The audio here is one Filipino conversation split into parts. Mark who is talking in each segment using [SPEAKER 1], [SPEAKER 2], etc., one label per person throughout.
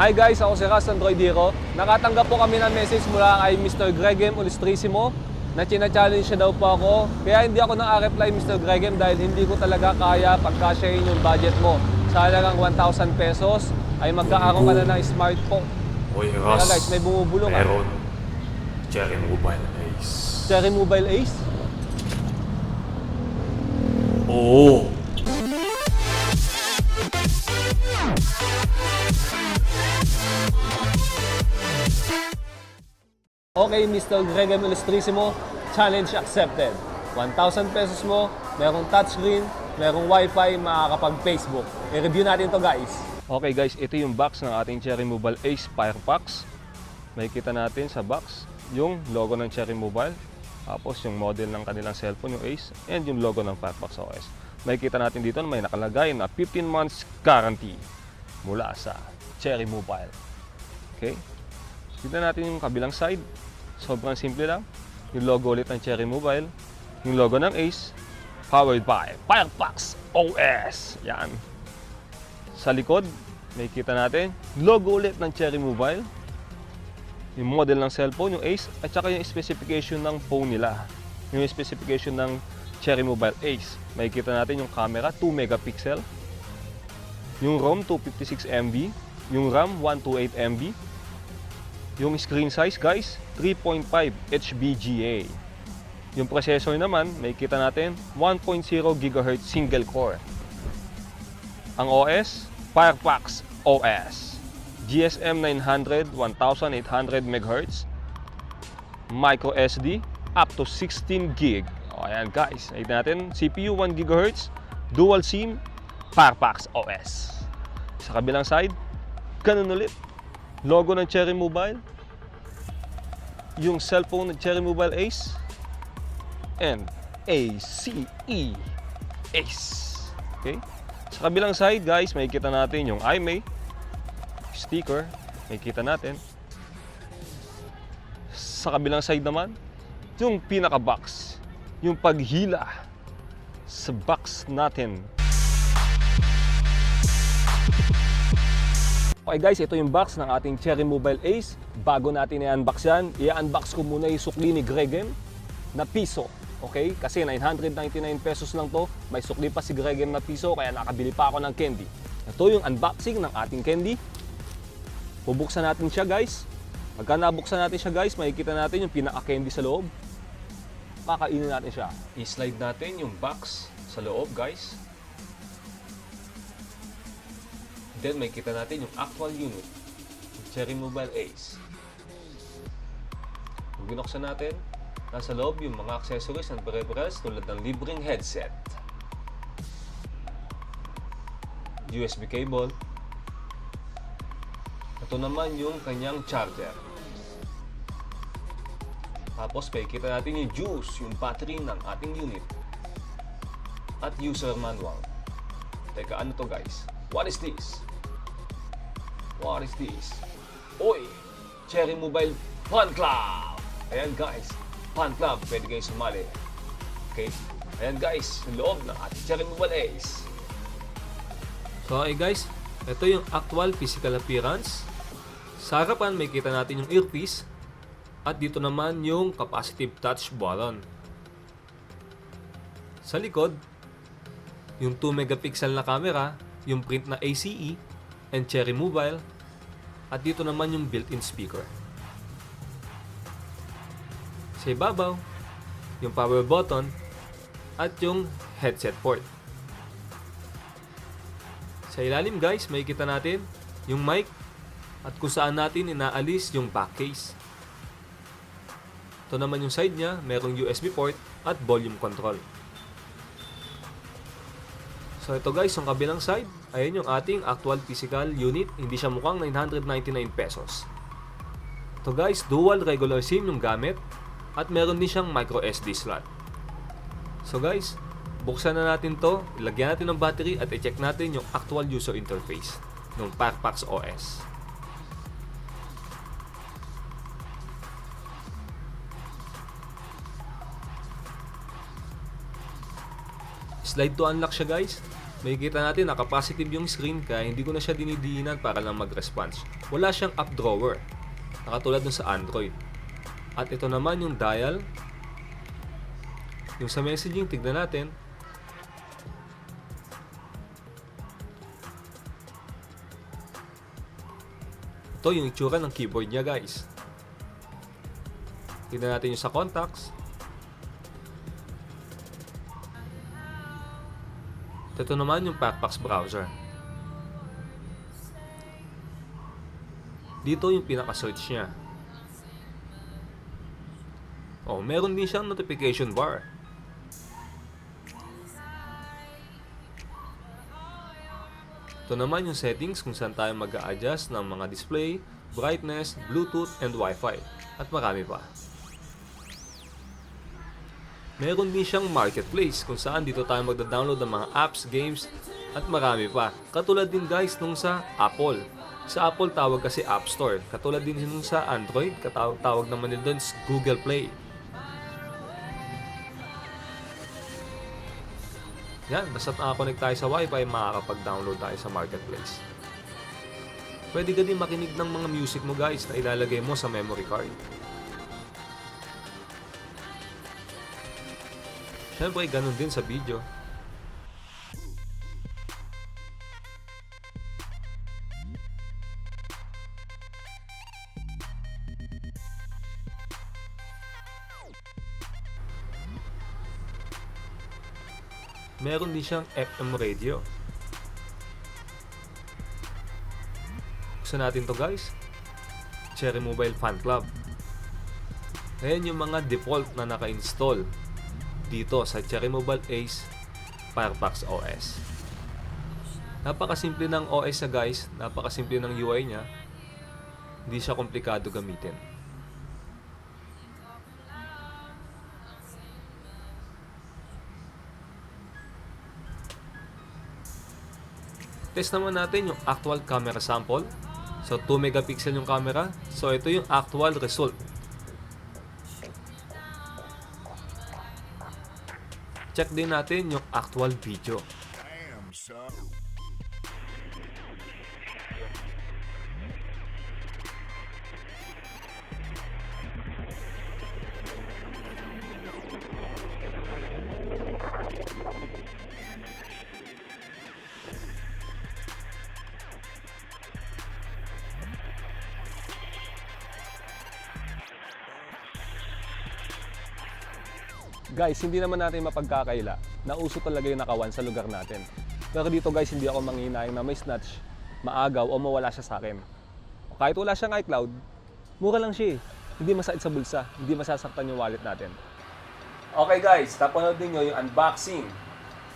[SPEAKER 1] Hi guys, ako si Ras Androidero. Nakatanggap po kami ng message mula kay Mr. Gregem Ulistrisimo na china-challenge siya daw po ako. Kaya hindi ako nang-reply Mr. Gregem dahil hindi ko talaga kaya pagkasyahin yung budget mo. Sa halagang 1,000 pesos ay magkakaroon ka na ng smartphone.
[SPEAKER 2] Uy,
[SPEAKER 1] Kaya
[SPEAKER 2] Ross.
[SPEAKER 1] guys, may bumubulong ah.
[SPEAKER 2] Meron. Cherry Mobile Ace.
[SPEAKER 1] Cherry Mobile Ace.
[SPEAKER 2] Oo.
[SPEAKER 1] Okay, Mr. Gregem Ilustrisimo, challenge accepted. 1,000 pesos mo, merong touchscreen, merong wifi, makakapag-Facebook. I-review natin to guys. Okay guys, ito yung box ng ating Cherry Mobile Ace Firefox. May kita natin sa box yung logo ng Cherry Mobile, tapos yung model ng kanilang cellphone, yung Ace, and yung logo ng Firefox OS. May kita natin dito na may nakalagay na 15 months guarantee mula sa Cherry Mobile. Okay? Tignan natin yung kabilang side. Sobrang simple lang. Yung logo ulit ng Cherry Mobile. Yung logo ng Ace. Powered by Firefox OS. Yan. Sa likod, may kita natin. Logo ulit ng Cherry Mobile. Yung model ng cellphone, yung Ace. At saka yung specification ng phone nila. Yung specification ng Cherry Mobile Ace. May kita natin yung camera, 2 megapixel. Yung ROM, 256 MB. Yung RAM, 128 MB. Yung screen size guys, 3.5 HBGA. Yung processor naman, may kita natin 1.0 GHz single core. Ang OS, Firefox OS. GSM 900 1800 MHz. Micro SD up to 16 gig. O ayan guys, nakita natin CPU 1 GHz, dual SIM, Firefox OS. Sa kabilang side, ganun ulit logo ng Cherry Mobile, yung cellphone ng Cherry Mobile Ace, and ACE Ace. Okay? Sa kabilang side, guys, may kita natin yung iMay sticker, may kita natin. Sa kabilang side naman, yung pinaka-box, yung paghila sa box natin Okay guys, ito yung box ng ating Cherry Mobile Ace. Bago natin i-unbox yan, i-unbox ko muna yung sukli ni Gregem na piso. Okay? Kasi 999 pesos lang to. May sukli pa si Gregem na piso, kaya nakabili pa ako ng candy. Ito yung unboxing ng ating candy. Bubuksan natin siya guys. Pagka nabuksan natin siya guys, makikita natin yung pinaka-candy sa loob. Kakainin natin siya. I-slide natin yung box sa loob guys. Then may kita natin yung actual unit, yung Cherry Mobile Ace. Kung binuksan natin, nasa loob yung mga accessories and peripherals tulad ng libreng headset, USB cable, ito naman yung kanyang charger. Tapos may kita natin yung juice, yung battery ng ating unit. At user manual. Teka, ano to guys? What is this? What is this? Oy! Cherry Mobile Fan Club! Ayan guys, Fan Club, pwede kayong sumali. Okay? Ayan guys, loob ng ating Cherry Mobile Ace. So okay guys, ito yung actual physical appearance. Sa harapan may kita natin yung earpiece at dito naman yung capacitive touch button. Sa likod, yung 2 megapixel na camera, yung print na ACE, and Cherry Mobile, at dito naman yung built-in speaker. Sa ibabaw, yung power button, at yung headset port. Sa ilalim guys, may kita natin yung mic at kung saan natin inaalis yung back case. Ito naman yung side niya, merong USB port at volume control. So ito guys, yung kabilang side, ayun yung ating actual physical unit. Hindi siya mukhang 999 pesos. Ito guys, dual regular SIM yung gamit at meron din siyang micro SD slot. So guys, buksan na natin to, ilagyan natin ng battery at i-check natin yung actual user interface ng Firefox OS. Slide to unlock siya guys. May kita natin naka-positive yung screen kaya hindi ko na siya dinidiinan para lang mag-response. Wala siyang app drawer. Nakatulad dun sa Android. At ito naman yung dial. Yung sa messaging, tignan natin. Ito yung itsura ng keyboard niya guys. Tignan natin yung sa contacts. Ito naman yung Packbox browser. Dito yung pinaka-search niya. Oh, meron din siyang notification bar. Ito naman yung settings kung saan tayo mag adjust ng mga display, brightness, Bluetooth, and Wi-Fi. At marami pa. Meron din siyang marketplace kung saan dito tayo magda-download ng mga apps, games, at marami pa. Katulad din guys nung sa Apple. Sa Apple tawag kasi App Store. Katulad din nung sa Android, katawag tawag naman nila doon Google Play. Yan, basta nakakonect tayo sa Wi-Fi, makakapag-download tayo sa marketplace. Pwede ka din makinig ng mga music mo guys na ilalagay mo sa memory card. Siyempre, ganun din sa video. Meron din siyang FM radio. Gusto natin to guys? Cherry Mobile Fan Club. Ayan yung mga default na naka-install dito sa Cherry Mobile Ace Firefox OS. Napakasimple ng OS sa guys, napakasimple ng UI niya. Hindi siya komplikado gamitin. Test naman natin yung actual camera sample. So 2 megapixel yung camera. So ito yung actual result. Check din natin yung actual video. Guys, hindi naman natin mapagkakaila na uso talaga yung nakawan sa lugar natin. Pero dito guys, hindi ako manghinayang na may snatch, maagaw o mawala siya sa akin. Kahit wala siyang iCloud, mura lang siya eh. Hindi masakit sa bulsa, hindi masasaktan yung wallet natin. Okay guys, napanood ninyo yung unboxing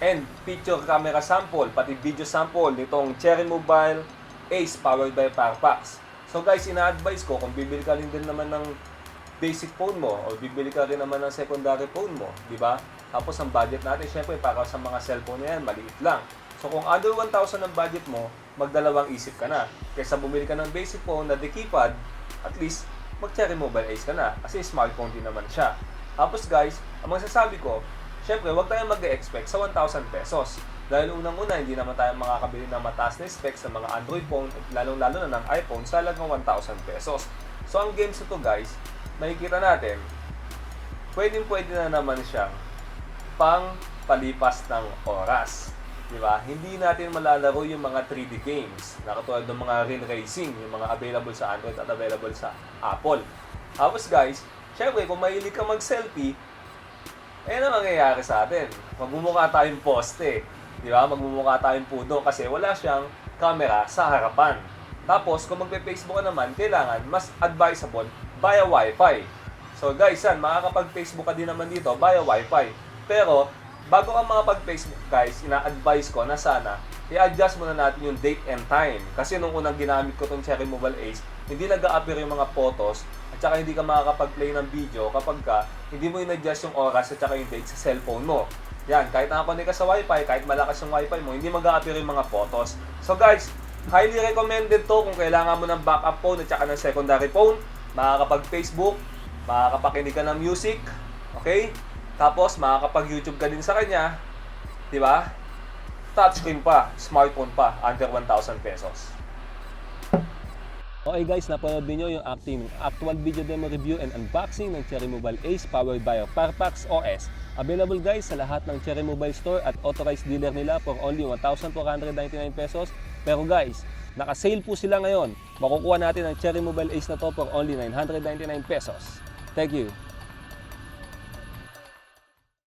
[SPEAKER 1] and picture camera sample, pati video sample nitong Cherry Mobile Ace powered by Firefox. So guys, ina-advise ko kung bibili ka rin din naman ng basic phone mo o bibili ka rin naman ng secondary phone mo, di ba? Tapos ang budget natin, syempre para sa mga cellphone na yan, maliit lang. So kung under 1,000 ang budget mo, magdalawang isip ka na. Kaysa bumili ka ng basic phone na keypad, at least mag-cherry mobile ace ka na. Kasi smartphone din naman siya. Tapos guys, ang masasabi ko, syempre huwag tayong mag-expect sa 1,000 pesos. Dahil unang-una, hindi naman tayo makakabili ng mataas na specs ng mga Android phone at lalong-lalo na ng iPhone sa halagang 1,000 pesos. So ang games ito guys, makikita natin, pwedeng pwede na naman siyang pang palipas ng oras. Di ba? Hindi natin malalaro yung mga 3D games na katulad ng mga real racing, yung mga available sa Android at available sa Apple. Tapos guys, syempre kung mahilig ka mag-selfie, eh ano mangyayari sa atin? Magmumukha tayong poste. Di ba? Magmumukha tayong puno kasi wala siyang camera sa harapan. Tapos, kung magpe-Facebook ka naman, kailangan mas advisable via Wi-Fi. So guys, yan, makakapag-Facebook ka din naman dito via Wi-Fi. Pero, bago ka makapag-Facebook guys, ina-advise ko na sana i-adjust muna natin yung date and time. Kasi nung unang ginamit ko tong Cherry Mobile Ace, hindi nag-a-appear yung mga photos at saka hindi ka makakapag-play ng video kapag ka hindi mo in-adjust yung oras at saka yung date sa cellphone mo. Yan, kahit nakakonect ka sa Wi-Fi, kahit malakas yung Wi-Fi mo, hindi mag-a-appear yung mga photos. So guys, highly recommended to kung kailangan mo ng backup phone at saka ng secondary phone. Makakapag-Facebook, makakapakinig ka ng music, okay? Tapos makakapag-YouTube ka din sa kanya, di ba? touchscreen pa, smartphone pa, under 1,000 pesos. Okay guys, napanood niyo yung acting actual video demo review and unboxing ng Cherry Mobile Ace powered by Firefox OS. Available guys sa lahat ng Cherry Mobile Store at authorized dealer nila for only 1,499 pesos. Pero guys, naka-sale po sila ngayon. Makukuha natin ang Cherry Mobile Ace na to for only 999 pesos. Thank you.